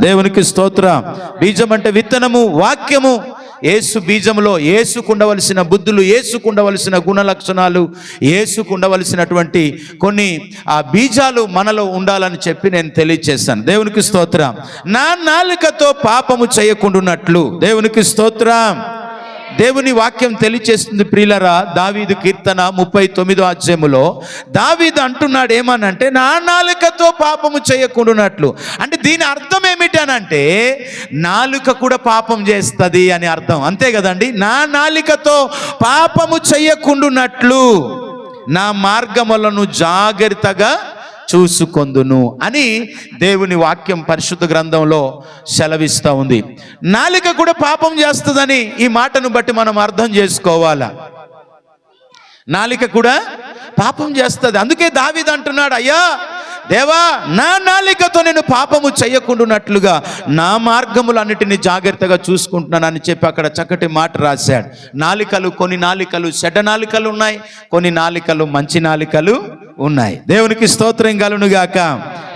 దేవునికి స్తోత్ర. బీజం అంటే విత్తనము వాక్యము. ఏసు బీజములో ఏసుకుండవలసిన బుద్ధులు ఏసుకుండవలసిన గుణ లక్షణాలు ఏసుకుండవలసినటువంటి కొన్ని ఆ బీజాలు మనలో ఉండాలని చెప్పి నేను తెలియచేశాను. దేవునికి స్తోత్రం. నా నాలుకతో పాపము చేయకుండాన్నట్లు దేవునికి స్తోత్రం. దేవుని వాక్యం తెలియచేస్తుంది ప్రియులరా దావీదు కీర్తన ముప్పై తొమ్మిదో అధ్యాయములో. దావీదు అంటున్నాడు ఏమనంటే నా నాలుకతో పాపము చేయకుండానట్లు. అంటే దీని అర్థం ఏమిటనంటే నాలుక కూడా పాపం చేస్తుంది అని అర్థం. అంతే కదండి? నా నాలుకతో పాపము చేయకుండానట్లు. నా మార్గములను జాగ్రత్తగా చూసుకొందును అని దేవుని వాక్యం పరిశుద్ధ గ్రంథంలో సెలవిస్తూ ఉంది. నాలిక కూడా పాపం చేస్తుందని ఈ మాటను బట్టి మనం అర్థం చేసుకోవాలా? నాలిక కూడా పాపం చేస్తుంది. అందుకే దావీదు అంటున్నాడు అయ్యా దేవా నా నాలికతో నేను పాపము చేయకుండానట్లుగా నా మార్గములన్నిటిని జాగ్రత్తగా చూసుకుంటున్నానని చెప్పి అక్కడ చక్కటి మాట రాశాడు. నాలికలు కొన్ని నాలికలు చెడ్డ నాలికలు ఉన్నాయి కొన్ని నాలికలు మంచి నాలికలు ఉన్నాయి. దేవునికి స్తోత్రం కలును గాక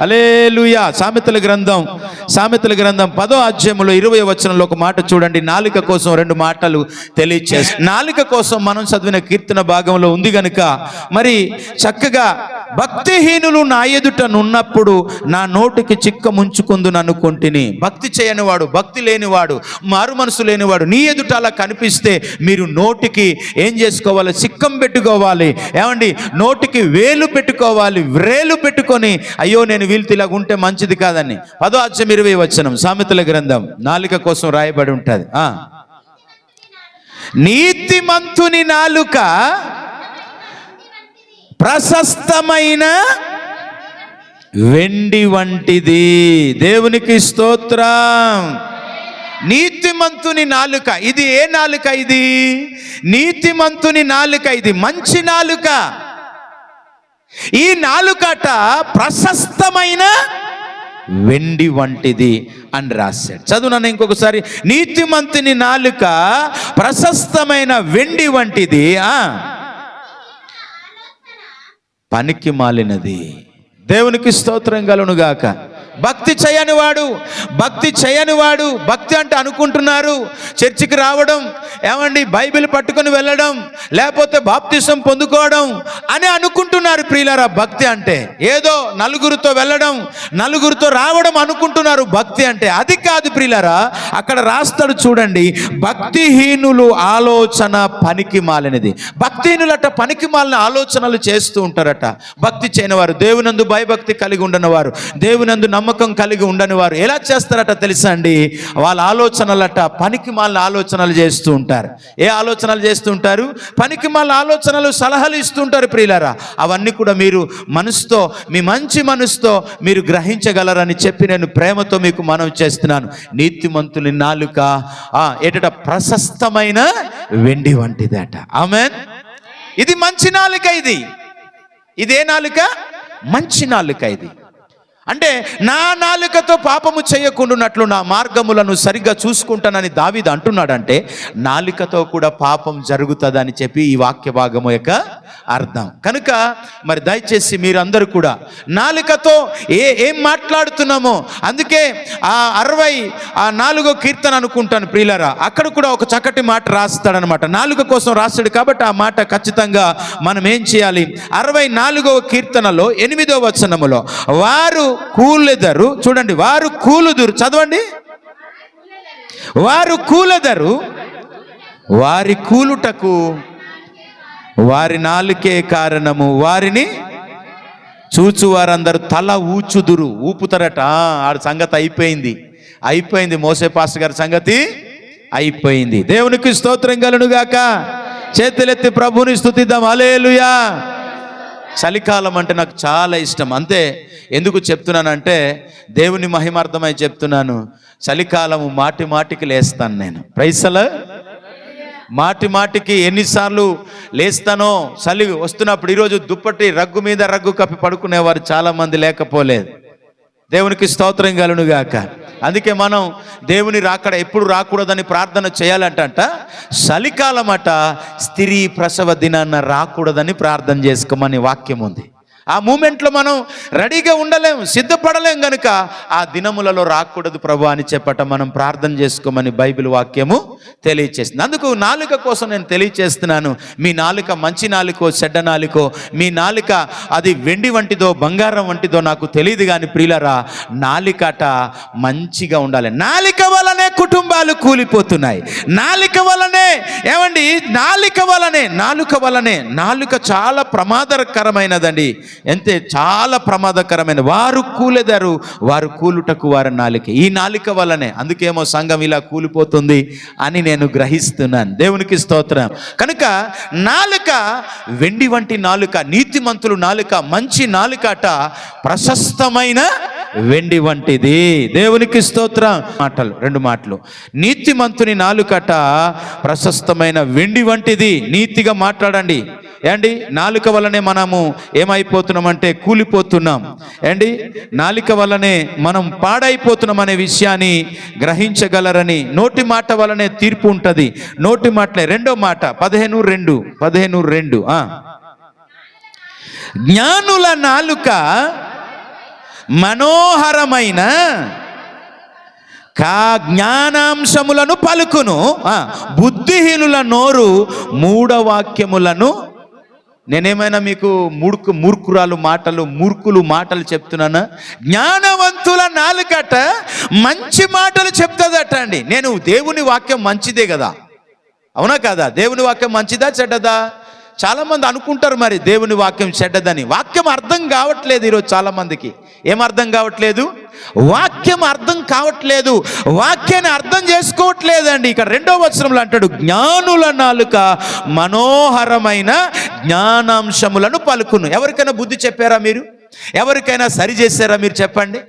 అలేలుయా సామెతల గ్రంథం సామెతల గ్రంథం పదో అధ్యాయంలో ఇరవై వచనంలో ఒక మాట చూడండి. నాలిక కోసం రెండు మాటలు తెలియచేసి నాలిక కోసం మనం చదివిన కీర్తన భాగంలో ఉంది గనుక మరి చక్కగా భక్తిహీనులు నా ఎదుట నున్నప్పుడు నా నోటికి చిక్క ముంచుకుందును అనుకుంటుని. భక్తి చేయనివాడు భక్తి లేనివాడు మారు మనసు లేనివాడు నీ ఎదుట అలా కనిపిస్తే మీరు నోటికి ఏం చేసుకోవాలి? చిక్కం పెట్టుకోవాలి. ఏమండి? నోటికి వేలు పెట్టుకోవాలి వ్రేలు పెట్టుకొని అయ్యో నేను వీళ్ళతో ఇలాగ ఉంటే మంచిది కాదని. పదో అచ్చం ఇరవై వచనం సామెతల గ్రంథం నాలుక కోసం రాయబడి ఉంటుంది. ఆ. నీతిమంతుని నాలుక ప్రశస్తమైన వెండి వంటిది. దేవునికి స్తోత్రం. నీతిమంతుని నాలుక ఇది ఏ నాలుక ఇది? నీతిమంతుని నాలుక ఇది మంచి నాలుక. ఈ నాలుకట ప్రశస్తమైన వెండి వంటిది అని రాశాడు. చదువునన్న ఇంకొకసారి? నీతిమంతుని నాలుక ప్రశస్తమైన వెండి వంటిది ఆ? పనికి మాలినది. దేవునికి స్తోత్రం కలును గాక భక్తి చేయని వాడు భక్తి చేయని వాడు భక్తి అంటే అనుకుంటున్నారు చర్చికి రావడం ఏమండి బైబిల్ పట్టుకొని వెళ్ళడం లేకపోతే బాప్తిసం పొందుకోవడం అని అనుకుంటున్నారు ప్రియులారా భక్తి అంటే. ఏదో నలుగురితో వెళ్ళడం నలుగురితో రావడం అనుకుంటున్నారు భక్తి అంటే. అది కాదు ప్రియులారా అక్కడ రాస్తాడు చూడండి భక్తిహీనులు ఆలోచన పనికి మాలినది. భక్తిహీనులట పనికి మాలిన ఆలోచనలు చేస్తూ ఉంటారట. భక్తి చేయని వారు దేవునందు భయభక్తి కలిగి ఉండనివారు. దేవునందు నమ్మ నమ్మకం కలిగి ఉండని వారు ఎలా చేస్తారట తెలుసా అండి వాళ్ళ ఆలోచనలట పనికి మాలిన ఆలోచనలు చేస్తూ ఉంటారు. ఏ ఆలోచనలు చేస్తూ ఉంటారు? పనికి మాలిన ఆలోచనలు సలహాలు ఇస్తూ ఉంటారు ప్రియులారా. అవన్నీ కూడా మీరు మనసుతో మీ మంచి మనసుతో మీరు గ్రహించగలరని చెప్పి నేను ప్రేమతో మీకు మనం చేస్తున్నాను. నీతిమంతుని నాలుక ఏటట ప్రశస్తమైన వెండి వంటిదట. ఆమె ఇది మంచి నాలుక ఇది. ఇదే నాలుక? మంచి నాలుక ఇది. అంటే నా నాలుకతో పాపము చేయకుండానట్లు నా మార్గములను సరిగ్గా చూసుకుంటానని దావిది అంటున్నాడంటే నాలుకతో కూడా పాపం జరుగుతుందని చెప్పి ఈ వాక్య భాగము యొక్క అర్థం. కనుక మరి దయచేసి మీరందరూ కూడా నాలుకతో ఏ ఏం మాట్లాడుతున్నామో అందుకే ఆ అరవై ఆ నాలుగో కీర్తన అనుకుంటాను ప్రియులరా. అక్కడ కూడా ఒక చక్కటి మాట రాస్తాడనమాట. నాలుక కోసం రాస్తాడు కాబట్టి ఆ మాట ఖచ్చితంగా మనం ఏం చేయాలి? అరవై నాలుగవ కీర్తనలో ఎనిమిదో వచనములో వారు కూలెదరు చూడండి వారు కూలుదురు చదవండి. వారు కూలెదరు వారి కూలుటకు వారి నాలుకే కారణము. వారిని చూచు వారందరూ తల ఊచుదురు ఊపుతారట. ఆడ సంగతి అయిపోయింది. అయిపోయింది. మోసే పాస్ గారి సంగతి అయిపోయింది. దేవునికి స్తోత్రం కలును గాక చేతులెత్తి ప్రభుని స్థుతిద్దాం. అలేలుయా చలికాలం అంటే నాకు చాలా ఇష్టం. అంతే. ఎందుకు చెప్తున్నానంటే దేవుని మహిమార్థమై చెప్తున్నాను. చలికాలము మాటి మాటికి లేస్తాను నేను. ప్రైసల మాటి మాటికి ఎన్నిసార్లు లేస్తానో చలి వస్తున్నప్పుడు ఈరోజు దుప్పటి రగ్గు మీద రగ్గు కప్పి పడుకునేవారు చాలామంది లేకపోలేదు. దేవునికి స్తోత్రం గలను గాక అందుకే మనం దేవుని రాకడ ఎప్పుడు రాకూడదని ప్రార్థన చేయాలంటంట. చలికాలం అట స్త్రీ ప్రసవ దినాన్న రాకూడదని ప్రార్థన చేసుకోమని వాక్యం ఉంది. ఆ మూమెంట్లో మనం రెడీగా ఉండలేం సిద్ధపడలేం గనుక ఆ దినములలో రాకూడదు ప్రభు అని చెప్పటం మనం ప్రార్థన చేసుకోమని బైబిల్ వాక్యము తెలియచేస్తుంది. అందుకు నాలుక కోసం నేను తెలియచేస్తున్నాను. మీ నాలుక మంచి నాలుకో చెడ్డ నాలుకో మీ నాలుక అది వెండి వంటిదో బంగారం వంటిదో నాకు తెలియదు కానీ ప్రియులరా నాలికట మంచిగా ఉండాలి. నాలిక వలనే కుటుంబాలు కూలిపోతున్నాయి. నాలిక వలనే ఏమండి? నాలిక వలనే నాలుక వలనే నాలుక చాలా ప్రమాదకరమైనదండి. ఎంతే చాలా ప్రమాదకరమైన. వారు కూలెదారు వారు కూలుటకు వారి నాలిక. ఈ నాలిక వల్లనే అందుకేమో సంఘం ఇలా కూలిపోతుంది అని నేను గ్రహిస్తున్నాను. దేవునికి స్తోత్రం. కనుక నాలుక వెండి వంటి నాలుక నీతిమంతులు నాలుక మంచి నాలుకట ప్రశస్తమైన వెండి వంటిది. దేవునికి స్తోత్రం. మాటలు రెండు మాటలు. నీతిమంతుని నాలుకట ప్రశస్తమైన వెండి వంటిది. నీతిగా మాట్లాడండి. ఏండి నాలుక వల్లనే మనము ఏమైపోతున్నామంటే కూలిపోతున్నాం. ఏండి నాలుక వల్లనే మనం పాడైపోతున్నాం అనే విషయాన్ని గ్రహించగలరని నోటి మాట వల్లనే తీర్పు ఉంటుంది. నోటి మాటలే. రెండో మాట. పదిహేను రెండు. పదిహేను రెండు. జ్ఞానుల నాలుక మనోహరమైన కా జ్ఞానాంశములను పలుకును. బుద్ధిహీనుల నోరు మూఢవాక్యములను నేనేమైనా మీకు మూర్ఖు మూర్ఖురాలు మాటలు మూర్ఖులు మాటలు చెప్తున్నానా? జ్ఞానవంతుల నాలుకట మంచి మాటలు చెప్తుందట అండి. నేను దేవుని వాక్యం మంచిదే కదా. అవునా కాదా? దేవుని వాక్యం మంచిదా చెడ్డదా? చాలామంది అనుకుంటారు మరి దేవుని వాక్యం చెడ్డదని. వాక్యం అర్థం కావట్లేదు ఈరోజు చాలామందికి. ఏం అర్థం కావట్లేదు? వాక్యం అర్థం కావట్లేదు. వాక్యాన్ని అర్థం చేసుకోవట్లేదండి. ఇక్కడ రెండో వచనంలో అంటాడు జ్ఞానుల నాలుక మనోహరమైన జ్ఞానాంశములను పలుకును. ఎవరికైనా బుద్ధి చెప్పారా మీరు? ఎవరికైనా సరి చేశారా మీరు చెప్పండి?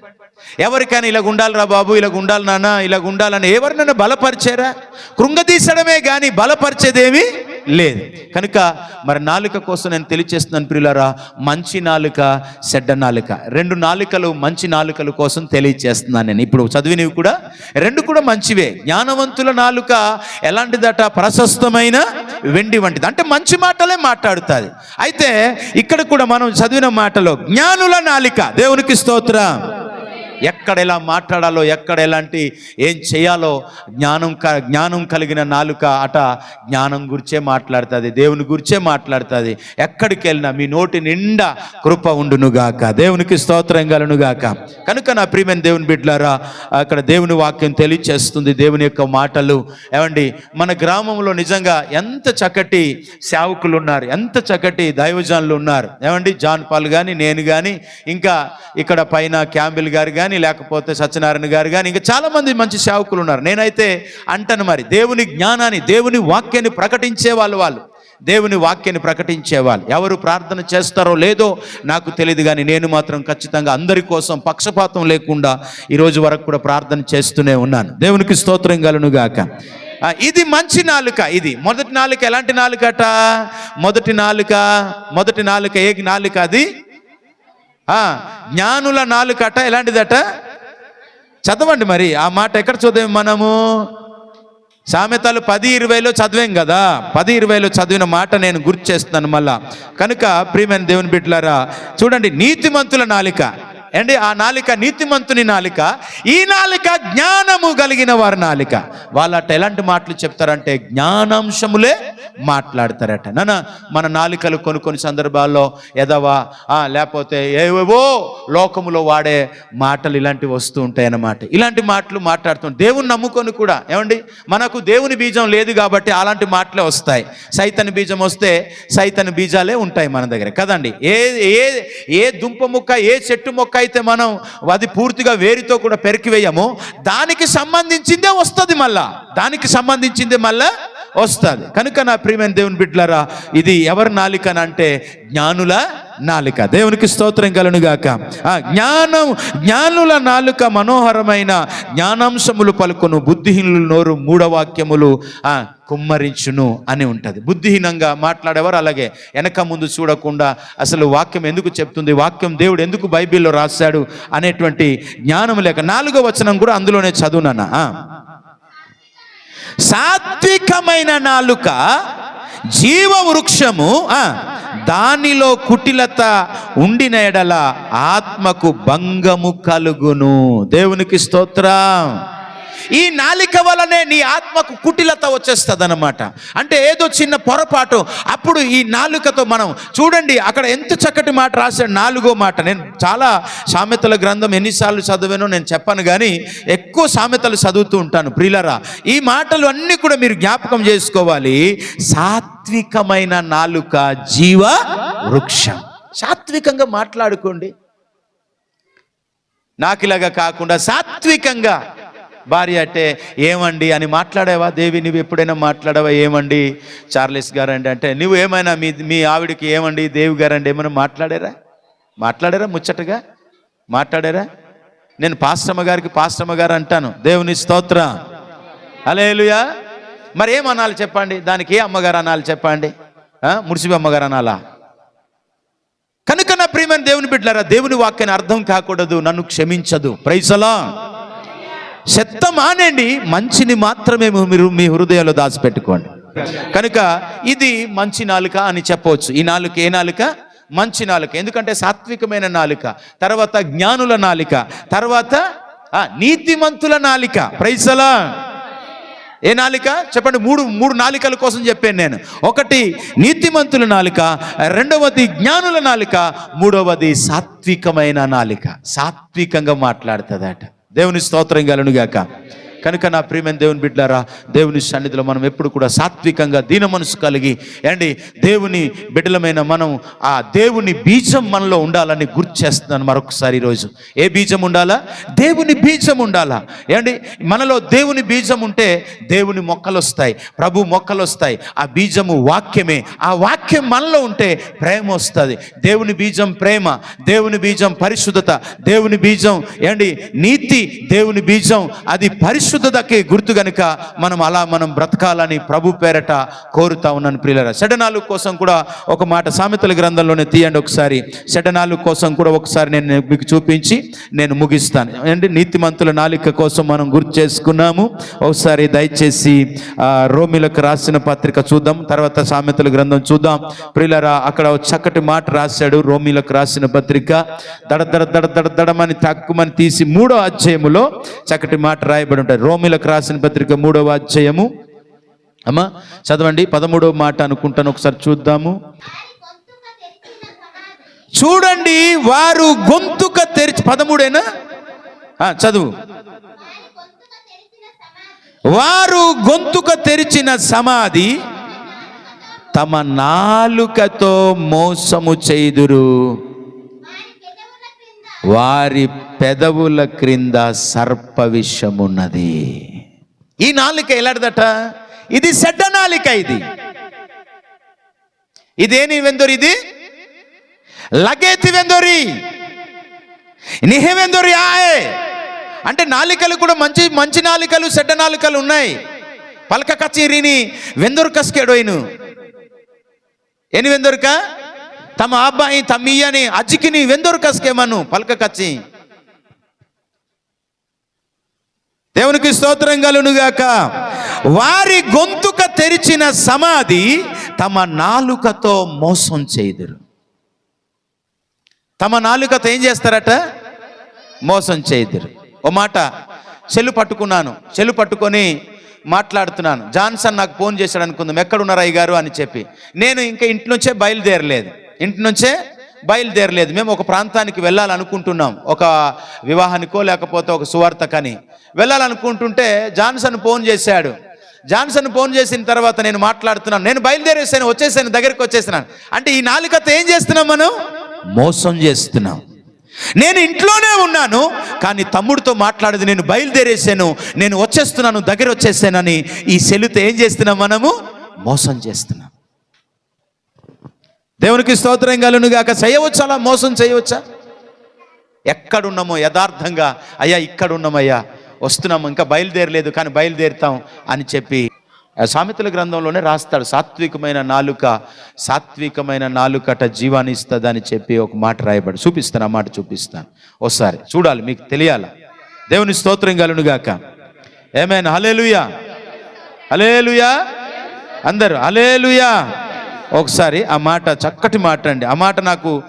ఎవరికైనా ఇలా ఉండాలిరా బాబు ఇలా ఉండాలి నాన్న ఇలాగ ఉండాలని ఎవరినైనా బలపరిచారా? కృంగతీసడమే కానీ బలపరిచేదేమీ లేదు. కనుక మరి నాలుక కోసం నేను తెలియచేస్తున్నాను ప్రియులరా మంచి నాలుక చెడ్డ నాలుక. రెండు నాలుకలు మంచి నాలుకల కోసం తెలియచేస్తున్నాను నేను. ఇప్పుడు చదివినవి కూడా రెండు కూడా మంచివే. జ్ఞానవంతుల నాలుక ఎలాంటిదట? ప్రశస్తమైన వెండి వంటిది. అంటే మంచి మాటలే మాట్లాడుతుంది. అయితే ఇక్కడ కూడా మనం చదివిన మాటలో జ్ఞానుల నాలిక. దేవునికి స్తోత్రం. ఎక్కడ ఎలా మాట్లాడాలో ఎక్కడ ఎలాంటి ఏం చేయాలో జ్ఞానం క- జ్ఞానం కలిగిన నాలుక అట జ్ఞానం గురించే మాట్లాడుతుంది దేవుని గురించే మాట్లాడుతుంది. ఎక్కడికి వెళ్ళినా మీ నోటి నిండా కృప ఉండునుగాక. దేవునికి స్తోత్రం గలనుగాక కనుక నా ప్రియమైన దేవుని బిడ్డలారా అక్కడ దేవుని వాక్యం తెలియచేస్తుంది దేవుని యొక్క మాటలు. ఏమండి మన గ్రామంలో నిజంగా ఎంత చక్కటి సేవకులు ఉన్నారు ఎంత చక్కటి దైవజనులు ఉన్నారు. ఏమండి జాన్ పాల్ కానీ నేను కానీ ఇంకా ఇక్కడ పైన క్యాంబిల్ గారు కానీ లేకపోతే సత్యనారాయణ గారు కానీ ఇంకా చాలామంది మంచి సేవకులు ఉన్నారు. నేనైతే అంటాను మరి దేవుని జ్ఞానాన్ని దేవుని వాక్యాన్ని ప్రకటించే వాళ్ళు వాళ్ళు. దేవుని వాక్యాన్ని ప్రకటించేవాళ్ళు ఎవరు ప్రార్థన చేస్తారో లేదో నాకు తెలియదు కానీ నేను మాత్రం ఖచ్చితంగా అందరి కోసం పక్షపాతం లేకుండా ఈరోజు వరకు కూడా ప్రార్థన చేస్తూనే ఉన్నాను. దేవునికి స్తోత్రం గలను గాక ఇది మంచి నాలుక ఇది. మొదటి నాలుక ఎలాంటి నాలుకట? మొదటి నాలుక మొదటి నాలుక ఏ నాలుక అది? జ్ఞానుల నాలుకట ఎలాంటిదట? చదవండి మరి ఆ మాట ఎక్కడ చూద్దాం మనము? సామెతలు పది ఇరవైలో చదివాం కదా పది ఇరవైలో చదివిన మాట నేను గుర్తు చేస్తున్నాను మళ్ళా. కనుక ప్రియమైన దేవుని బిడ్డలారా చూడండి నీతిమంతుల నాలిక. అండి ఆ నాలిక నీతిమంతుని నాలిక ఈ నాలిక జ్ఞానము కలిగిన వారి నాలిక. వాళ్ళట ఎలాంటి మాటలు చెప్తారంటే జ్ఞానాంశములే మాట్లాడతారట. నాన్న మన నాలికలు కొన్ని కొన్ని సందర్భాల్లో ఎదవా లేకపోతే ఏవేవో లోకములో వాడే మాటలు ఇలాంటివి వస్తూ ఉంటాయన్నమాట. ఇలాంటి మాటలు మాట్లాడుతుంటాం దేవుని నమ్ముకొని కూడా ఏమండి? మనకు దేవుని బీజం లేదు కాబట్టి అలాంటి మాటలే వస్తాయి. సైతన్ బీజం వస్తే సైతన్ బీజాలే ఉంటాయి మన దగ్గర. కదండి? ఏ ఏ ఏ దుంప మొక్క ఏ చెట్టు మొక్క అయితే మనం అది పూర్తిగా వేరితో కూడా పెరికివేయమో. దానికి సంబంధించిందే వస్తుంది మళ్ళా. దానికి సంబంధించిందే మళ్ళా వస్తుంది. కనుక నా ప్రియమైన దేవుని బిడ్డలారా ఇది ఎవరి నాలికనంటే అంటే జ్ఞానుల నాలుక. దేవునికి స్తోత్రం కలునుగాక ఆ జ్ఞానం జ్ఞానుల నాలుక మనోహరమైన జ్ఞానాంశములు పలుకును బుద్ధిహీనులు నోరు మూఢవాక్యములు ఆ కుమ్మరించును అని ఉంటుంది. బుద్ధిహీనంగా మాట్లాడేవారు అలాగే. వెనక ముందు చూడకుండా అసలు వాక్యం ఎందుకు చెప్తుంది వాక్యం దేవుడు ఎందుకు బైబిల్లో రాశాడు అనేటువంటి జ్ఞానం లేక నాలుగో వచనం కూడా అందులోనే చదువునన్నా. సాత్వికమైన నాలుక జీవ వృక్షము దానిలో కుటిలత ఉండిన ఎడల ఆత్మకు భంగము కలుగును. దేవునికి స్తోత్రం. ఈ నాలిక వలనే నీ ఆత్మకు కుటిలత వచ్చేస్తుంది అనమాట అంటే ఏదో చిన్న పొరపాటు. అప్పుడు ఈ నాలుకతో మనం చూడండి అక్కడ ఎంత చక్కటి మాట రాశాడు. నాలుగో మాట. నేను చాలా సామెతల గ్రంథం ఎన్నిసార్లు చదివానో నేను చెప్పాను కానీ ఎక్కువ సామెతలు చదువుతూ ఉంటాను. ప్రిలరా ఈ మాటలు అన్నీ కూడా మీరు జ్ఞాపకం చేసుకోవాలి. సాత్వికమైన నాలుక జీవ వృక్షం. సాత్వికంగా మాట్లాడుకోండి. నాకు ఇలాగా కాకుండా సాత్వికంగా భార్య అంటే ఏమండి అని మాట్లాడావా? దేవి నువ్వు ఎప్పుడైనా మాట్లాడావా? ఏమండి? చార్లెస్ గారండి అంటే నువ్వు ఏమైనా మీ మీ ఆవిడకి ఏమండి? దేవి గారండి ఏమైనా మాట్లాడారా? మాట్లాడారా ముచ్చటగా? మాట్లాడారా? నేను పాశ్రమ గారికి పాశ్రమ గారు అంటాను. దేవుని స్తోత్ర. అలేలుయా మరి ఏం అనాలి చెప్పండి? దానికి ఏ అమ్మగారు అనాలి చెప్పండి? ముడిసిబి మురిసిబి అమ్మగారు అనాలా? కనుక నా ప్రియమైన దేవుని బిడ్డలారా దేవుని వాక్యాన్ని అర్థం కాకూడదు నన్ను క్షమించదు. ప్రైసలా చెత్త మానేండి మంచిని మాత్రమే మీరు మీ హృదయాల్లో దాచిపెట్టుకోండి. కనుక ఇది మంచి నాలుక అని చెప్పవచ్చు. ఈ నాలుక ఏ నాలుక? మంచి నాలుక. ఎందుకంటే సాత్వికమైన నాలుక తర్వాత జ్ఞానుల నాలిక తర్వాత నీతిమంతుల నాలిక. ప్రైసలా ఏ నాలిక? చెప్పండి మూడు మూడు నాలికల కోసం చెప్పాను నేను. ఒకటి నీతిమంతుల నాలిక రెండవది జ్ఞానుల నాలిక మూడవది సాత్వికమైన నాలిక. సాత్వికంగా మాట్లాడుతుందట. దేవుని స్తోత్రం గలనుగాక కనుక నా ప్రియమైన దేవుని బిడ్డారా దేవుని సన్నిధిలో మనం ఎప్పుడు కూడా సాత్వికంగా దీన మనసు కలిగి ఏండి దేవుని బిడ్డలమైన మనం ఆ దేవుని బీజం మనలో ఉండాలని గుర్తు చేస్తున్నాను మరొకసారి ఈరోజు ఏ బీజం ఉండాలా? దేవుని బీజం ఉండాలా? ఏండి మనలో దేవుని బీజం ఉంటే దేవుని మొక్కలు వస్తాయి ప్రభు మొక్కలు వస్తాయి ఆ బీజము వాక్యమే ఆ వాక్యం మనలో ఉంటే ప్రేమ వస్తుంది. దేవుని బీజం ప్రేమ దేవుని బీజం పరిశుద్ధత దేవుని బీజం ఏండి నీతి దేవుని బీజం అది పరిశుద్ధతకి గుర్తు గనుక మనం అలా మనం బ్రతకాలని ప్రభు పేరట కోరుతా ఉన్నాను ప్రియులరా. సడనాలు కోసం కూడా ఒక మాట సామెతల గ్రంథంలోనే తీయండి ఒకసారి. షడనాలు కోసం కూడా ఒకసారి నేను మీకు చూపించి నేను ముగిస్తాను. అంటే నీతిమంతుల నాలిక కోసం మనం గుర్తు చేసుకున్నాము. ఒకసారి దయచేసి రోమిలకు రాసిన పత్రిక చూద్దాం. తర్వాత సామెతల గ్రంథం చూద్దాం. ప్రియులరా అక్కడ ఒక చక్కటి మాట రాశాడు రోమిలకు రాసిన పత్రిక. దడ దడ దడ దడ దడమని తక్కువని తీసి మూడో అధ్యాయములో చక్కటి మాట రాయబడి ఉంటుంది రోమిలకు రాసిన పత్రిక మూడవ అధ్యాయము. అమ్మా చదవండి పదమూడవ మాట అనుకుంటాను ఒకసారి చూద్దాము. చూడండి వారు గొంతుక తెరిచి పదమూడేనా? చదువు. వారు గొంతుక తెరిచిన సమాధి తమ నాలుకతో మోసము చేదురు వారి పెదవుల క్రింద సర్ప విషమున్నది ఈ నాలుక ఎలాంటిదట? ఇది సెడ్డ నాలిక ఇది. ఇదేని వెందొరి ఇది? లగేతి వెందొరి. నిహెవెందోరి ఆయే. అంటే నాలికలు కూడా మంచి మంచి నాలికలు సెడ్డ నాలికలు ఉన్నాయి. పలక కచేరిని వెందొరు కస్కేడోయిను. ఏని వెందొరుక? తమ అబ్బాయి తమ్మియ్యని అజ్జికిని వెందరు కసుకేమను? పలక కచ్చి. దేవునికి స్తోత్రం కలునుగాక వారి గొంతుక తెరిచిన సమాధి తమ నాలుకతో మోసం చేయుదురు. తమ నాలుకతో ఏం చేస్తారట? మోసం చేయుదురు. ఓ మాట చెల్లు పట్టుకున్నాను. చెల్లు పట్టుకొని మాట్లాడుతున్నాను. జాన్సన్ నాకు ఫోన్ చేశాడు అనుకుందాం. ఎక్కడున్నారు అయ్య గారు అని చెప్పి. నేను ఇంకా ఇంట్లోంచే బయలుదేరలేదు. ఇంటి నుంచే బయలుదేరలేదు. మేము ఒక ప్రాంతానికి వెళ్ళాలనుకుంటున్నాం. ఒక వివాహానికో లేకపోతే ఒక సువార్తకని. వెళ్ళాలనుకుంటుంటే జాన్సన్ ఫోన్ చేశాడు. జాన్సన్ ఫోన్ చేసిన తర్వాత నేను మాట్లాడుతున్నాను. నేను బయలుదేరేసాను వచ్చేసాను దగ్గరికి వచ్చేసినాను. అంటే ఈ నాలుకతో ఏం చేస్తున్నాం మనం? మోసం చేస్తున్నాం. నేను ఇంట్లోనే ఉన్నాను కానీ తమ్ముడితో మాట్లాడేది నేను బయలుదేరేసాను. నేను వచ్చేస్తున్నాను దగ్గర వచ్చేసానని ఈ సెలుతో ఏం చేస్తున్నాం మనము? మోసం చేస్తున్నాం. దేవునికి స్తోత్రం కలను గాక చేయవచ్చు అలా? మోసం చేయవచ్చా? ఎక్కడున్నామో యథార్థంగా అయ్యా ఇక్కడ ఉన్నామయ్యా వస్తున్నాము ఇంకా బయలుదేరలేదు కానీ బయలుదేరుతాం అని చెప్పి సామెతల గ్రంథంలోనే రాస్తాడు. సాత్వికమైన నాలుక సాత్వికమైన నాలుకట జీవాన్ని ఇస్తుందని అని చెప్పి ఒక మాట రాయబడి చూపిస్తాను ఆ మాట చూపిస్తాను. ఒకసారి చూడాలి మీకు తెలియాల? దేవుని స్తోత్రం కలును గాక ఏమైనా హలేలుయా హలేలుయా అందరు హలేలుయా ఒకసారి ఆ మాట చక్కటి మాట అండి. ఆ మాట నాకు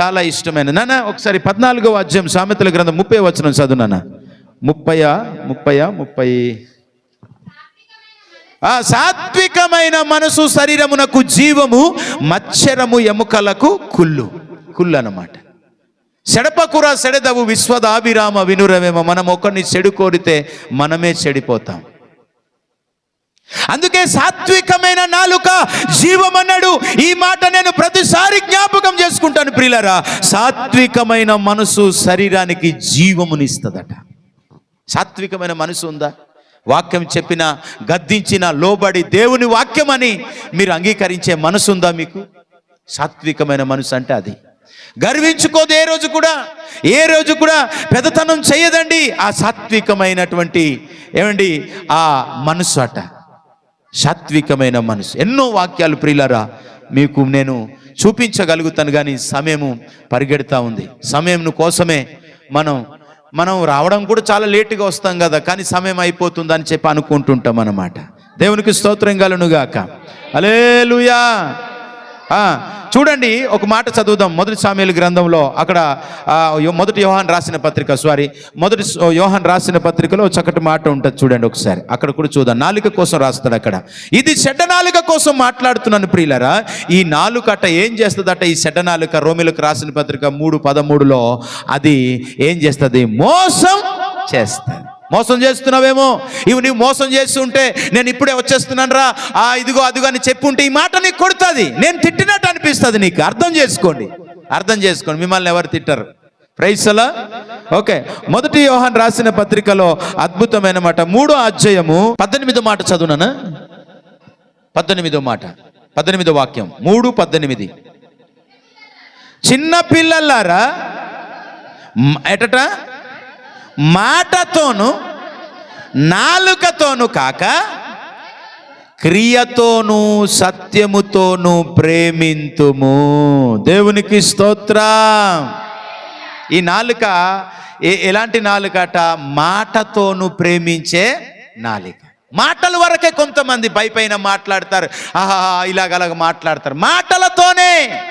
చాలా ఇష్టమైన నాన్న ఒకసారి పద్నాలుగో అధ్యాయం సామెతల గ్రంథం ముప్పై వచ్చిన చదువు నాన్న. ముప్పయా ముప్పయా ముప్పై. ఆ సాత్వికమైన మనసు శరీరమునకు జీవము మచ్చరము ఎముకలకు కుళ్ళు. కుళ్ళు అన్నమాట. సెడపకుర సెడదవు విశ్వదాభిరామ వినురవేమ. మనం ఒకరిని చెడు కోరితే మనమే చెడిపోతాం. అందుకే సాత్వికమైన నాలుక జీవమన్నాడు. ఈ మాట నేను ప్రతిసారి జ్ఞాపకం చేసుకుంటాను ప్రియులరా. సాత్వికమైన మనసు శరీరానికి జీవమునిస్తుందట. సాత్వికమైన మనసు ఉందా? వాక్యం చెప్పిన గద్దించిన లోబడి దేవుని వాక్యం అని మీరు అంగీకరించే మనసు ఉందా మీకు? సాత్వికమైన మనసు అంటే అది. గర్వించుకోదు ఏ రోజు కూడా ఏ రోజు కూడా పెద్దతనం చేయదండి ఆ సాత్వికమైనటువంటి ఏమండి? ఆ మనసు అట. సాత్వికమైన మనసు. ఎన్నో వాక్యాలు ప్రియులరా మీకు నేను చూపించగలుగుతాను కానీ సమయము పరిగెడతా ఉంది. సమయం కోసమే మనం మనం రావడం కూడా చాలా లేటుగా వస్తాం కదా కానీ సమయం అయిపోతుందని చెప్పి అనుకుంటుంటాం అన్నమాట. దేవునికి స్తోత్రం గలనుగాక అలేలుయా ఆ, చూడండి ఒక మాట చదువుదాం. మొదటి సామ్యుల గ్రంథంలో అక్కడ మొదటి యోహాన్ రాసిన పత్రిక సారీ మొదటి యోహాన్ రాసిన పత్రికలో చక్కటి మాట ఉంటుంది చూడండి ఒకసారి. అక్కడ కూడా చూద్దాం. నాలుక కోసం రాస్తాడు అక్కడ. ఇది చెడ్డ నాలుక కోసం మాట్లాడుతున్నాను ప్రియులరా. ఈ నాలుక అట్ట ఏం చేస్తుందట? ఈ చెడ్డ నాలుక రోమిలకు రాసిన పత్రిక మూడు పదమూడులో అది ఏం చేస్తుంది? మోసం చేస్తుంది. మోసం చేస్తున్నావేమో? ఇవి నీవు మోసం చేస్తుంటే నేను ఇప్పుడే వచ్చేస్తున్నాను రా ఆ ఇదిగో అదిగో అని చెప్పుంటే ఈ మాట నీకు కొడుతుంది. నేను తిట్టినట్టు అనిపిస్తుంది నీకు. అర్థం చేసుకోండి. అర్థం చేసుకోండి. మిమ్మల్ని ఎవరు తిట్టరు. ప్రైసలా ఓకే మొదటి యోహాన్ రాసిన పత్రికలో అద్భుతమైన మాట. మూడో అధ్యాయము పద్దెనిమిదో మాట చదువునా పద్దెనిమిదో మాట. పద్దెనిమిదో వాక్యం. మూడు పద్దెనిమిది. చిన్న పిల్లలారా ఎటట? మాటతోను నాలుకతోను కాక క్రియతోను సత్యముతోను ప్రేమింతుము. దేవునికి స్తోత్రం. ఈ నాలుక ఏ- ఎలాంటి నాలుకట? మాటతోను ప్రేమించే నాలుక. మాటల వరకే కొంతమంది భయపైన మాట్లాడతారు. ఆహా ఇలాగలాగ మాట్లాడతారు. మాటలతోనే.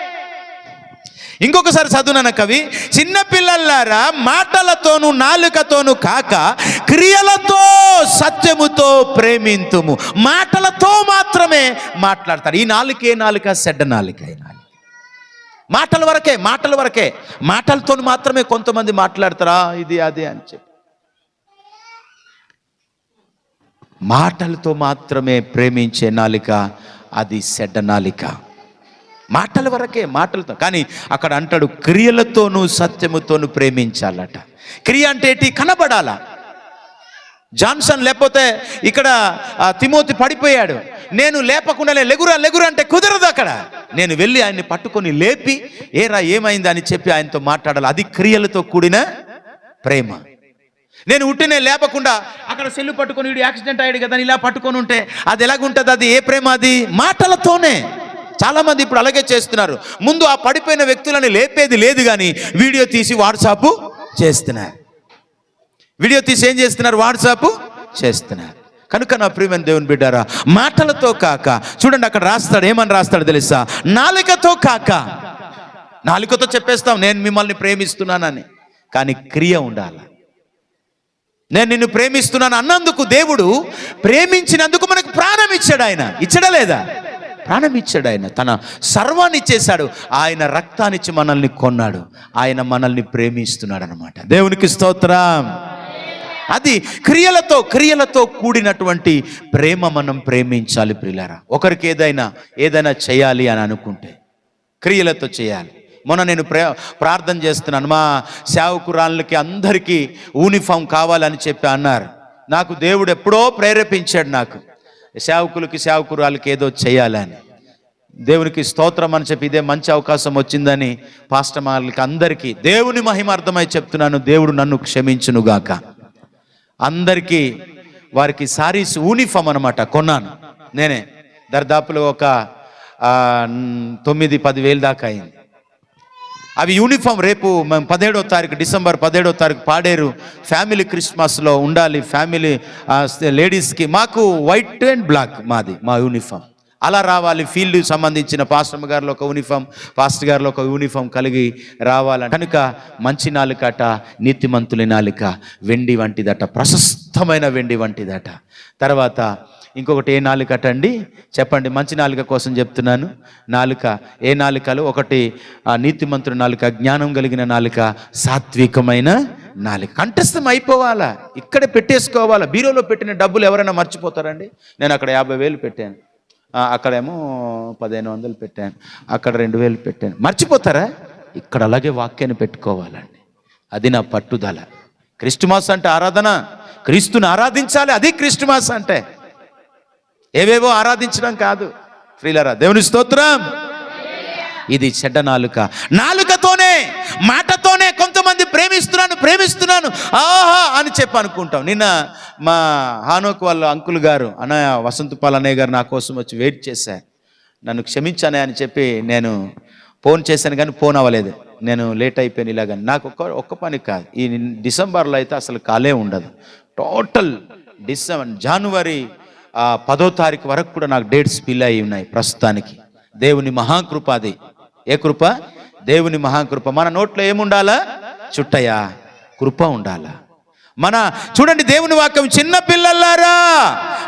ఇంకొకసారి చదువునన్న కవి? చిన్నపిల్లలారా మాటలతోను నాలుకతోను కాక క్రియలతో సత్యముతో ప్రేమింతుము. మాటలతో మాత్రమే మాట్లాడతారు. ఈ నాలుకే నాలుక సెడ్డ నాలుక నాలుక. మాటల వరకే మాటల వరకే. మాటలతో మాత్రమే కొంతమంది మాట్లాడతారా? ఇది అది అని చెప్పి. మాటలతో మాత్రమే ప్రేమించే నాలిక అది సెడ్డ నాలిక. మాటల వరకే మాటలతో కానీ అక్కడ అంటాడు క్రియలతోనూ సత్యముతోనూ ప్రేమించాలట. క్రియ అంటే ఏంటి? కనబడాలా. జాన్సన్ లేకపోతే ఇక్కడ తిమోతి పడిపోయాడు. నేను లేపకుండానే లెగురా లెగురా అంటే కుదరదు అక్కడ. నేను వెళ్ళి ఆయన్ని పట్టుకొని లేపి ఏరా ఏమైంది అని చెప్పి ఆయనతో మాట్లాడాలి. అది క్రియలతో కూడిన ప్రేమ. నేను ఉట్టినే లేపకుండా అక్కడ సెల్లు పట్టుకొని వీడు యాక్సిడెంట్ అయ్యాడు కదా అని ఇలా పట్టుకొని ఉంటే అది ఎలాగుంటుంది? అది ఏ ప్రేమ అది? మాటలతోనే. చాలామంది ఇప్పుడు అలాగే చేస్తున్నారు. ముందు ఆ పడిపోయిన వ్యక్తులని లేపేది లేదు కానీ వీడియో తీసి వాట్సాప్ చేస్తున్నారు వీడియో తీసి ఏం చేస్తున్నారు? వాట్సాప్ చేస్తున్నారు కనుక నా ప్రియమైన దేవుని బిడ్డారా మాటలతో కాక చూడండి అక్కడ రాస్తాడు ఏమని రాస్తాడు తెలుసా? నాలుకతో కాక. నాలుకతో చెప్పేస్తాం నేను మిమ్మల్ని ప్రేమిస్తున్నానని. కానీ క్రియ ఉండాలి. నేను నిన్ను ప్రేమిస్తున్నాను అన్నందుకు దేవుడు ప్రేమించినందుకు మనకు ప్రాణం ఇచ్చాడు ఆయన. ఇచ్చడా లేదా? ప్రాణం ఇచ్చాడు ఆయన తన సర్వాన్ని ఇచ్చేశాడు. ఆయన రక్తాన్నిచ్చి మనల్ని కొన్నాడు. ఆయన మనల్ని ప్రేమిస్తున్నాడు అనమాట దేవునికి స్తోత్రం. అది క్రియలతో క్రియలతో కూడినటువంటి ప్రేమ మనం ప్రేమించాలి ప్రియులారా. ఒకరికి ఏదైనా ఏదైనా చేయాలి అని అనుకుంటే క్రియలతో చేయాలి. మొన్న నేను ప్రే ప్రార్థన చేస్తున్నాను. మా సేవకురాళ్ళకి అందరికీ యూనిఫామ్ కావాలని చెప్పి అన్నారు. నాకు దేవుడు ఎప్పుడో ప్రేరేపించాడు నాకు. సేవకులకి సేవకురాళ్ళకి ఏదో చేయాలని దేవునికి స్తోత్రం అని చెప్పి ఇదే మంచి అవకాశం వచ్చిందని పాస్టమార్లకి అందరికీ దేవుని మహిమ అర్థమై చెప్తున్నాను దేవుడు నన్ను క్షమించునుగాక. అందరికీ వారికి సారీస్ యూనిఫామ్ అనమాట కొన్నాను. నేనే దర్దాపులో ఒక తొమ్మిది పదివేలు దాకా అయింది. అవి యూనిఫామ్ రేపు మేము పదిహేడో తారీఖు డిసెంబర్ పదిహేడో తారీఖు పాడేరు. ఫ్యామిలీ క్రిస్మస్లో ఉండాలి ఫ్యామిలీ లేడీస్కి మాకు వైట్ అండ్ బ్లాక్ మాది మా యూనిఫామ్ అలా రావాలి ఫీల్డ్ సంబంధించిన పాస్టర్ గారిలో ఒక యూనిఫామ్ పాస్టర్ గారిలో ఒక యూనిఫామ్ కలిగి రావాలి కనుక మంచి నాలుకట నీతిమంతుల నాలుక వెండి వంటిదట ప్రశస్తమైన వెండి వంటిదట. తర్వాత ఇంకొకటి ఏ నాలుకట అండి చెప్పండి మంచి నాలుక కోసం చెప్తున్నాను. నాలుక ఏ నాలుకలు? ఒకటి నీతిమంతుడు నాలుక జ్ఞానం కలిగిన నాలుక సాత్వికమైన నాలుక. కంఠస్థం అయిపోవాలా? ఇక్కడే పెట్టేసుకోవాలా? బీరోలో పెట్టిన డబ్బులు ఎవరైనా మర్చిపోతారండి? నేను అక్కడ యాభై వేలు పెట్టాను. అక్కడేమో పదిహేను వందలు పెట్టాను. అక్కడ రెండు వేలు పెట్టాను. మర్చిపోతారా? ఇక్కడ అలాగే వాక్యాన్ని పెట్టుకోవాలండి. అది నా పట్టుదల. క్రిస్టుమాస్ అంటే ఆరాధన. క్రీస్తుని ఆరాధించాలి అది క్రిస్టుమాస్ అంటే. ఏవేవో ఆరాధించడం కాదు. ప్రియులరా దేవుని స్తోత్రం. ఇది చెడ్డ నాలుక. నాలుకతోనే మాటతోనే కొంతమంది ప్రేమిస్తున్నాను ప్రేమిస్తున్నాను. ఆహా అని చెప్పి అనుకుంటాం. నిన్న మా హానోక్ వాళ్ళ అంకుల్ గారు అన్నయ్య వసంతపాల్ అన్నయ్య గారు నా కోసం వచ్చి వెయిట్ చేశారు. నన్ను క్షమించానే అని చెప్పి నేను ఫోన్ చేశాను కానీ ఫోన్ అవ్వలేదు. నేను లేట్ అయిపోయాను ఇలాగ. నాకు ఒక్క ఒక్క పని కాదు. ఈ డిసెంబర్లో అయితే అసలు కాలే ఉండదు. టోటల్ డిసెంబర్ జనవరి పదో తారీఖు వరకు కూడా నాకు డేట్స్ ఫిల్ అయి ఉన్నాయి ప్రస్తుతానికి. దేవుని మహాకృప అది. ఏ కృప? దేవుని మహాకృప. మన నోట్లో ఏముండాలా? చుట్టయా? కృప ఉండాలా? మన చూడండి దేవుని వాక్యం చిన్న పిల్లలారా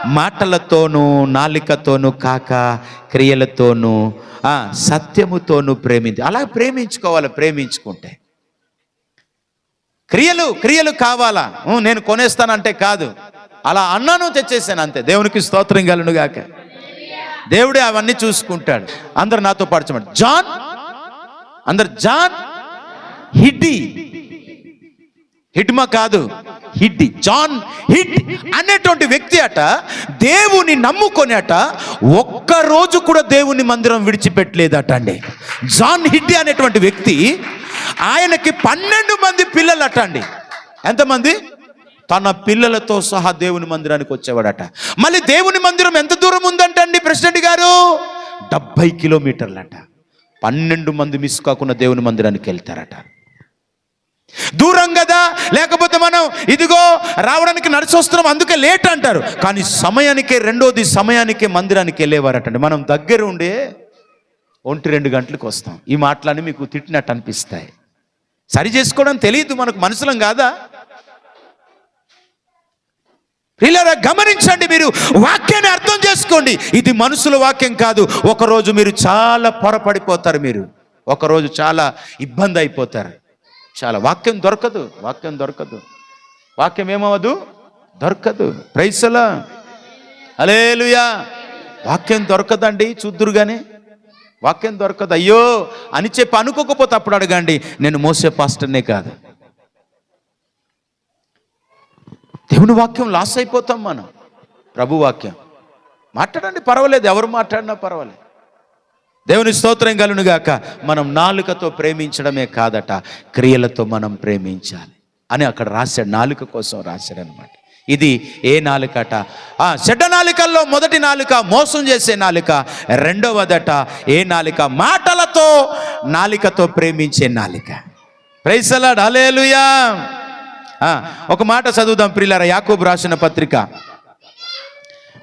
మాటలతోనూ నాలికతోనూ కాక క్రియలతోనూ సత్యముతోనూ ప్రేమించి అలా ప్రేమించుకోవాలి ప్రేమించుకుంటే. క్రియలు క్రియలు కావాలా? నేను కొనేస్తానంటే కాదు. అలా అన్నను తెచ్చేసాను అంతే. దేవునికి స్తోత్రం గలను దేవుడే అవన్నీ చూసుకుంటాడు. అందరు నాతో పడచమండి జాన్ అందరు జాన్ హిడ్డి. హిడ్మ కాదు హిడ్డి. జాన్ హిడ్ అనేటువంటి వ్యక్తి అట దేవుని నమ్ముకొని అట ఒక్క రోజు కూడా దేవుని మందిరం విడిచిపెట్టలేదట అండి. జాన్ హిడ్డి అనేటువంటి వ్యక్తి ఆయనకి పన్నెండు మంది పిల్లలు అట అండి. ఎంతమంది? తన పిల్లలతో సహా దేవుని మందిరానికి వచ్చేవాడట. మళ్ళీ దేవుని మందిరం ఎంత దూరం ఉందంట అండి ప్రెసిడెంట్ గారు? డెబ్బై కిలోమీటర్లట. పన్నెండు మంది మిస్ కాకుండా దేవుని మందిరానికి వెళ్తారట. దూరం కదా? లేకపోతే మనం ఇదిగో రావడానికి నడిచి వస్తున్నాం అందుకే లేట్ అంటారు. కానీ సమయానికే రెండోది సమయానికే మందిరానికి వెళ్ళేవారటండి. మనం దగ్గర ఉండే ఒంటి రెండు గంటలకు వస్తాం. ఈ మాటలన్నీ మీకు తిట్టినట్టు అనిపిస్తాయి. సరి చేసుకోవడం తెలియదు మనకు మనుషులం కాదా? ప్రియులారా గమనించండి మీరు వాక్యాన్ని అర్థం చేసుకోండి. ఇది మనుషుల వాక్యం కాదు. ఒకరోజు మీరు చాలా పొరపడిపోతారు మీరు. ఒకరోజు చాలా ఇబ్బంది అయిపోతారు. చాలా వాక్యం దొరకదు వాక్యం దొరకదు. వాక్యం ఏమవదు దొరకదు. ప్రైసలా అలేలుయా వాక్యం దొరకదండి చూద్దురుగానే వాక్యం దొరకదు. అయ్యో అని చెప్పి అనుకోకపోతే అప్పుడు అడగండి నేను మోసే పాస్టర్నే కాదు. దేవుని వాక్యం లాస్ అయిపోతాం మనం. ప్రభు వాక్యం. మాట్లాడండి పర్వాలేదు. ఎవరు మాట్లాడినా పర్వాలేదు. దేవుని స్తోత్రం కలును గాక మనం నాలుకతో ప్రేమించడమే కాదట. క్రియలతో మనం ప్రేమించాలి అని అక్కడ రాశాడు. నాలుక కోసం రాశాడు అనమాట ఇది ఏ నాలుకట? ఆ చెడ్డ నాలుకల్లో మొదటి నాలుక మోసం చేసే నాలుక. రెండవదట ఏ నాలుక? మాటలతో నాలికతో ప్రేమించే నాలిక. ప్రైసలాడ్ అలేలుయా ఒక మాట చదువుదాం ప్రిల్లర యాకూబ్ రాసిన పత్రిక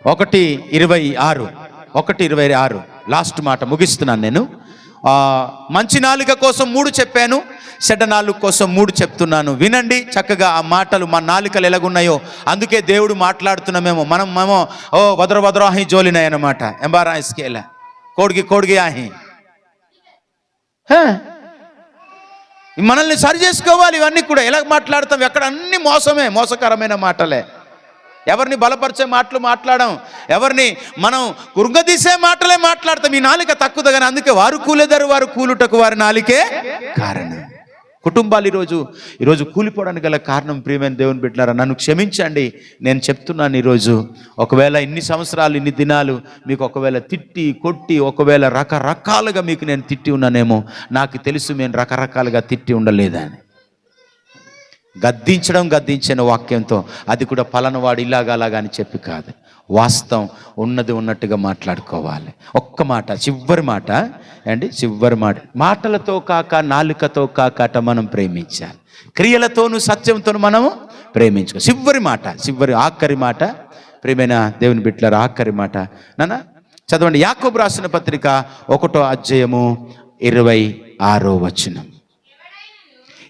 ఒకటి ఇరవై ఆరు ఒకటి ఇరవై ఆరు. లాస్ట్ మాట ముగిస్తున్నాను నేను. మంచి నాలుక కోసం మూడు చెప్పాను చెడ్డ నాలుక కోసం మూడు చెప్తున్నాను. వినండి చక్కగా ఆ మాటలు మా నాలుకలు ఎలాగున్నాయో. అందుకే దేవుడు మాట్లాడుతున్నామేమో మనం మేమో ఓ వదర వదరాహి జోలినాయనమాట ఎంబారాయిస్కేలా కోడిగి కోడిగి కోడికి కోడికి ఆహి. హే. మనల్ని సరి చేసుకోవాలి ఇవన్నీ కూడా. ఎలా మాట్లాడతాం? ఎక్కడ అన్ని మోసమే మోసకరమైన మాటలే. ఎవరిని బలపరిచే మాటలు మాట్లాడడం ఎవరిని మనం కురుగదీసే మాటలే మాట్లాడతాం. ఈ నాలిక తక్కువ కానీ అందుకే వారు కూలెదరు వారు కూలుటకు వారి నాలికే కారణం. కుటుంబాలు ఈరోజు ఈరోజు కూలిపోవడానికి గల కారణం ప్రియమైన దేవుని బిడ్డలారా నన్ను క్షమించండి. నేను చెప్తున్నాను ఈరోజు ఒకవేళ ఇన్ని సంవత్సరాలు ఇన్ని దినాలు మీకు ఒకవేళ తిట్టి కొట్టి ఒకవేళ రకరకాలుగా మీకు నేను తిట్టి ఉన్నానేమో నాకు తెలుసు నేను రకరకాలుగా తిట్టి ఉండలేదని. గద్దించడం గద్దించిన వాక్యంతో అది కూడా పలనవాడు ఇలాగా అలాగా అని చెప్పి కాదు. వాస్తవం ఉన్నది ఉన్నట్టుగా మాట్లాడుకోవాలి. ఒక్క మాట చివరి మాట. అండి చివరి మాట. మాటలతో కాక నాలుకతో కాకట మనం ప్రేమించాలి. క్రియలతోనూ సత్యంతో మనము ప్రేమించుకో చివరి మాట చివరి ఆఖరి మాట. ప్రేమైన దేవుని బిడ్డలారా ఆఖరి మాట. నాన్న చదవండి. యాకోబు రాసిన పత్రిక ఒకటో అధ్యాయము ఇరవై ఆరో వచనం.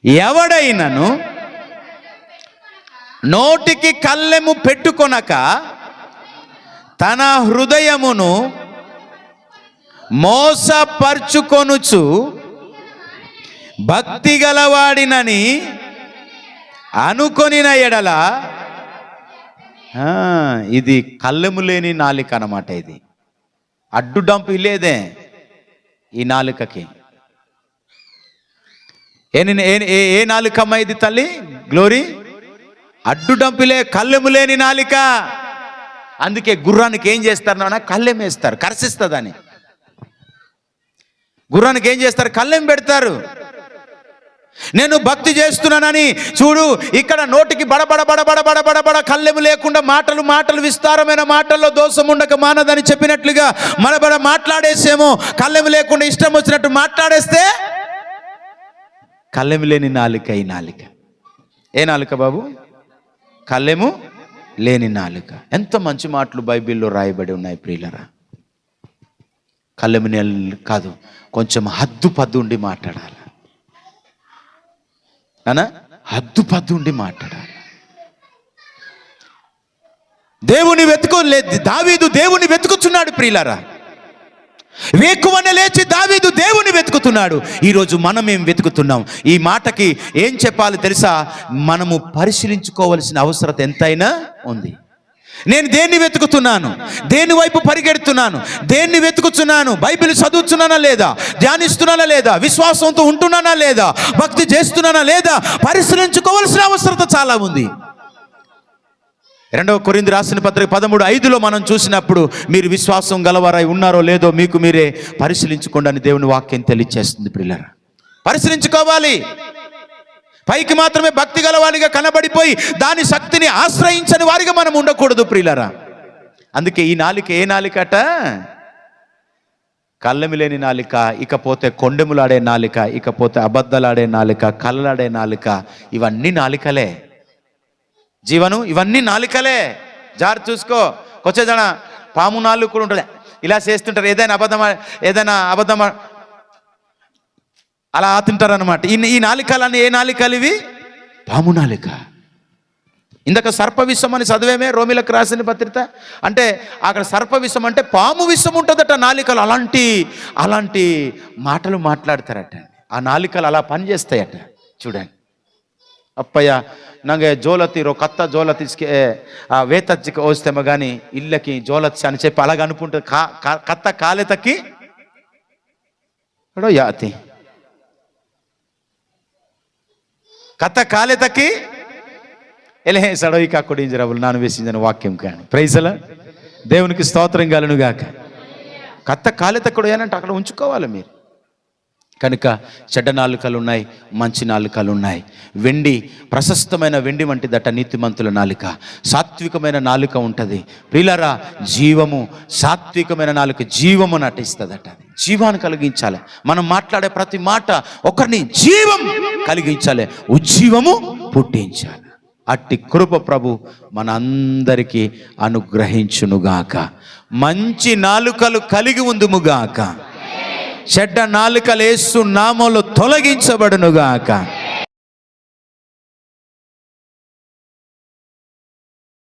ఎవడైనను నోటికి కళ్ళెము పెట్టుకొనక తన హృదయమును మోసపరుచుకొనుచు భక్తి గలవాడినని అనుకొనిన ఎడల ఇది కళ్ళెము లేని నాలిక అనమాట ఇది. అడ్డు డంపు లేదే ఈ నాలుకకి. ఏ ఏ- ఏ నాలుకమ్మ ఇది తల్లి? గ్లోరీ? అడ్డు డంపులే కళ్ళెము లేని నాలిక. అందుకే గుర్రానికి ఏం చేస్తారు కళ్ళెం వేస్తారు కరసిస్తుందని. గుర్రానికి ఏం చేస్తారు? కళ్ళెం పెడతారు. నేను భక్తి చేస్తున్నానని చూడు ఇక్కడ నోటికి బడబడ బడబడ బడబడ బడ కళ్ళెము లేకుండా మాటలు మాటలు విస్తారమైన మాటల్లో దోషం ఉండక మానదని చెప్పినట్లుగా మనబడ మాట్లాడేసేమో. కళ్ళెము లేకుండా ఇష్టం వచ్చినట్టు మాట్లాడేస్తే కళ్ళెము లేని నాలుక ఈ నాలుక. ఏ నాలుక బాబు? కళ్ళెము లేని నాలుక. ఎంత మంచి మాటలు బైబిల్లో రాయబడి ఉన్నాయి ప్రియులరా. కళ్ళెము కాదు కొంచెం హద్దు పద్దు ఉండి మాట్లాడాలి. అనా హద్దు పద్దు ఉండి మాట్లాడాలి. దేవుని వెతుకు దావీదు దేవుని వెతుకుతున్నాడు ప్రియులరా. వేకువన లేచి దావీదు దేవుని వెతుకుతున్నాడు. ఈరోజు మనం ఏం వెతుకుతున్నాం? ఈ మాటకి ఏం చెప్పాలి తెలుసా? మనము పరిశీలించుకోవలసిన అవసరత ఎంతైనా ఉంది. నేను దేన్ని వెతుకుతున్నాను? దేని వైపు పరిగెడుతున్నాను? దేన్ని వెతుకుతున్నాను? బైబిల్ చదువుతున్నానా లేదా? ధ్యానిస్తున్నానా లేదా? విశ్వాసంతో ఉంటున్నానా లేదా? భక్తి చేస్తున్నానా లేదా? పరిశీలించుకోవాల్సిన అవసరత చాలా ఉంది. రెండవ కొరింది రాసిన పత్రిక పదమూడు ఐదులో మనం చూసినప్పుడు మీరు విశ్వాసం గలవారై ఉన్నారో లేదో మీకు మీరే పరిశీలించుకోండి అని దేవుని వాక్యం తెలియచేస్తుంది పిల్లరా పరిశీలించుకోవాలి. పైకి మాత్రమే భక్తి గలవాడిగా కనబడిపోయి దాని శక్తిని ఆశ్రయించని వారిగా మనం ఉండకూడదు ప్రియులరా. అందుకే ఈ నాలిక ఏ నాలికట? కళ్ళమి లేని నాలిక ఇకపోతే కొండెములాడే నాలిక ఇకపోతే అబద్ధలాడే నాలిక కళ్ళలాడే నాలిక ఇవన్నీ నాలికలే. జీవను ఇవన్నీ నాలుకలే. జారు చూసుకో. కొంచెం పాము నాలుగు కూడా ఉంటుంది ఇలా చేస్తుంటారు. ఏదైనా అబద్ధం ఏదైనా అబద్ధమ. అలా ఆతుంటారు అనమాట ఈ ఈ నాలికలన్నీ ఏ నాలికలు ఇవి? పాము నాలిక. ఇందాక సర్ప విషం అని చదివేమే రోమిలకు రాసిన పత్రిక. అంటే అక్కడ సర్ప విషం అంటే పాము విషం ఉంటుందట నాలికలు. అలాంటి అలాంటి మాటలు మాట్లాడతారట. ఆ నాలికలు అలా పనిచేస్తాయట. చూడండి. అప్పయ్యా ನಂಗೆ ಜೋಲತ್ತಿರೋ ಕತ್ತ ಜೋಲತ್ತಿಸ್ಕೆ ಆ ವೇತಚ್ಚಿಗೆ ಓಸ್ತೇಮ గాని ఇళ్ళకి జోలత్సి అని చెప్పి అలాగ అనుకుంటుంది కా కా- కత్త కాలెతకి ఎడో యాతి కత్త కాలెతకి ఎలహే సడోయి కాకుడు ఇంజరబులు నాను వేసిందని వాక్యం కానీ ప్రైజల దేవునికి స్తోత్రం గాలను గాక కత్త కాలెతక్కుడు ఏనంటే అక్కడ ఉంచుకోవాలి మీరు కనుక చెడ్డ నాలుకలు ఉన్నాయి మంచి నాలుకలు ఉన్నాయి వెండి ప్రశస్తమైన వెండి వంటిదట నీతిమంతుల నాలుక. సాత్వికమైన నాలుక ఉంటుంది. ప్రిలరా జీవము సాత్వికమైన నాలుక జీవము నటిస్తుందట. జీవాన్ని కలిగించాలి. మనం మాట్లాడే ప్రతి మాట ఒకరిని జీవం కలిగించాలి. ఉజ్జీవము పుట్టించాలి. అట్టి కృప ప్రభు మనందరికీ అనుగ్రహించునుగాక. మంచి నాలుకలు కలిగి ఉందుముగాక. చెడ్డ నాలుకలేసు నామంలో తొలగించబడునుగాక.